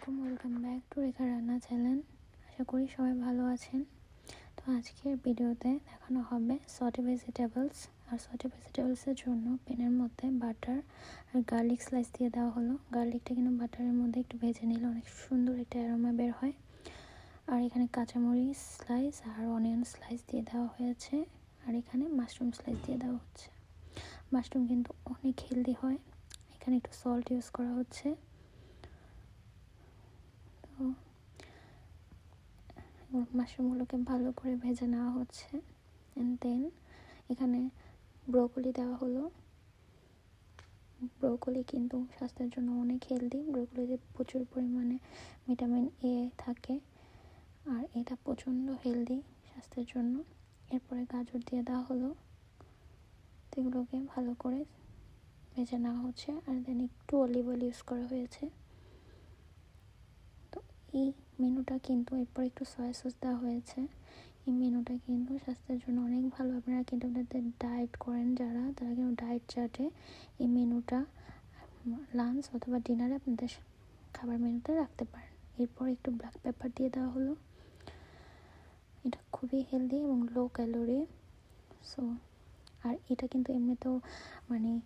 আলাইকুম, welcome back to রেখা রান্না channel. আশা করি সবাই ভালো আছেন। তো আজকের ভিডিওতে দেখানো হবে সটে ভেজিটেবলস আর সটে ভেজিটেবলসের জন্য পেনের মধ্যে বাটার আর গার্লিক স্লাইস দিয়ে দেওয়া হলো। গার্লিকটা কিন্তু বাটারের মধ্যে একটু ভেজে নিলে অনেক সুন্দর একটা অ্যারোমা বের হয়। আর এখানে কাঁচামরিচ স্লাইস আর অনিয়ন স্লাইস দিয়ে দেওয়া হয়েছে। আর এখানে মাশরুম স্লাইস দিয়ে দেওয়া হচ্ছে। মাশরুম কিন্তু অনেক হেলদি হয়। এখানে একটু সল্ট ইউজ করা হচ্ছে। মাশরুমগুলোকে ভালো করে ভেজে নেওয়া হচ্ছে। অ্যান্ড দেন এখানে ব্রোকলি দেওয়া হলো। ব্রোকলি কিন্তু স্বাস্থ্যের জন্য অনেক হেলদি ব্রোকলিতে প্রচুর পরিমাণে ভিটামিন এ থাকে। আর এটা প্রচণ্ড হেলদি স্বাস্থ্যের জন্য। এরপরে গাজর দিয়ে দেওয়া হলো। এগুলোকে ভালো করে ভেজে নেওয়া হচ্ছে। আর দেন একটু অলিভ অয়েল ইউজ করা হয়েছে। এই মেনুটা কিন্তু এরপর একটু সয়া সস দেওয়া হয়েছে। এই মেনুটা কিন্তু স্বাস্থ্যের জন্য অনেক ভালো। আপনারা কিন্তু আপনাদের ডায়েট করেন যারা, তারা কিন্তু ডায়েট চার্টে এই মেনুটা লাঞ্চ অথবা ডিনারে আপনাদের খাবার মেনুতে রাখতে পারেন। এরপর একটু ব্ল্যাক পেপার দিয়ে দেওয়া হলো। এটা খুবই হেলদি এবং লো ক্যালোরি সো আর এটা কিন্তু এমনিতেও মানে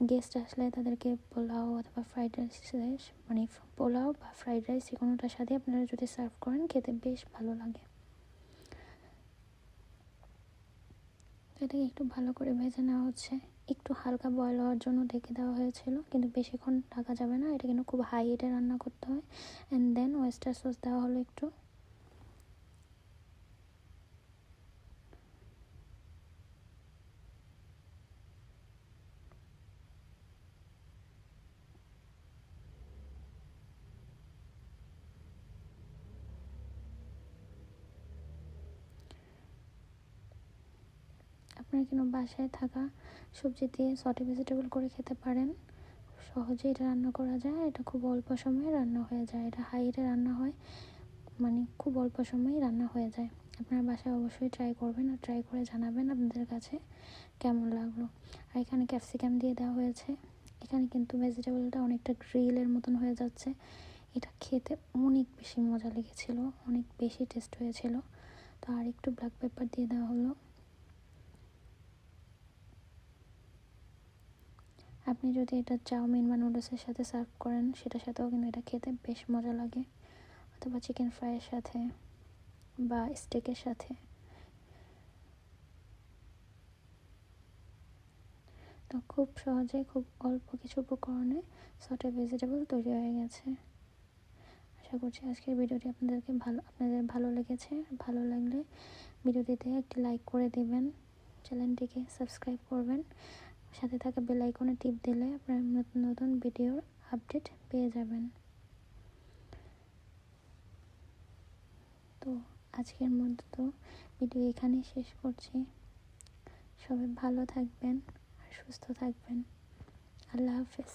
গেস্ট আসলে তাদেরকে পোলাও অথবা ফ্রাইড রাইস মানে পোলাও বা ফ্রাইড রাইস যে কোনোটার সাথে আপনারা যদি সার্ভ করেন, খেতে বেশ ভালো লাগে। এটাকে একটু ভালো করে ভেজে নেওয়া হচ্ছে। একটু হালকা বয়ল হওয়ার জন্য ঢেকে দেওয়া হয়েছিল, কিন্তু বেশিক্ষণ ঢাকা যাবে না। এটা কিন্তু খুব হাই হিটে রান্না করতে হয়। অ্যান্ড দেন ওয়েস্টার সস দেওয়া হলো একটু। আপনারা কিন্তু বাসায় থাকা সবজি দিয়ে সটে ভেজিটেবল করে খেতে পারেন। সহজেই এটা রান্না করা যায়। এটা খুব অল্প সময়ে রান্না হয়ে যায়। এটা হাইটে রান্না হয় মানে খুব অল্প সময়েই রান্না হয়ে যায়। আপনারা বাসায় অবশ্যই ট্রাই করবেন আর ট্রাই করে জানাবেন আপনাদের কাছে কেমন লাগল। আর এখানে ক্যাপসিকাম দিয়ে দেওয়া হয়েছে। এখানে কিন্তু ভেজিটেবলটা অনেকটা গ্রিলের মতন হয়ে যাচ্ছে। এটা খেতে অনেক বেশি মজা লেগেছিলো, অনেক বেশি টেস্ট হয়েছিল। তো আর একটু ব্ল্যাক পেপার দিয়ে দেওয়া হলো। আপনি যদি এটা চাউমিন বা নুডলসের সাথে সার্ভ করেন, সেটার সাথেও কিন্তু এটা খেতে বেশ মজা লাগে। অথবা চিকেন ফ্রাইয়ের সাথে বা স্টেকের সাথে। তো খুব সহজে খুব অল্প কিছু উপকরণে সটে ভেজিটেবল তৈরি হয়ে গেছে। আশা করছি আজকের ভিডিওটি আপনাদেরকে ভালো, আপনাদের ভালো লেগেছে। ভালো লাগলে ভিডিওটিতে একটি লাইক করে দেবেন। চ্যানেলটিকে সাবস্ক্রাইব করবেন। সাথে থাকা বেল আইকনে টিপ দিলে আপনারা নতুন নতুন ভিডিওর আপডেট পেয়ে যাবেন। তো আজকের মধ্যে তো ভিডিও এখানেই শেষ করছি। সবাই ভালো থাকবেন আর সুস্থ থাকবেন। আল্লাহ হাফেজ।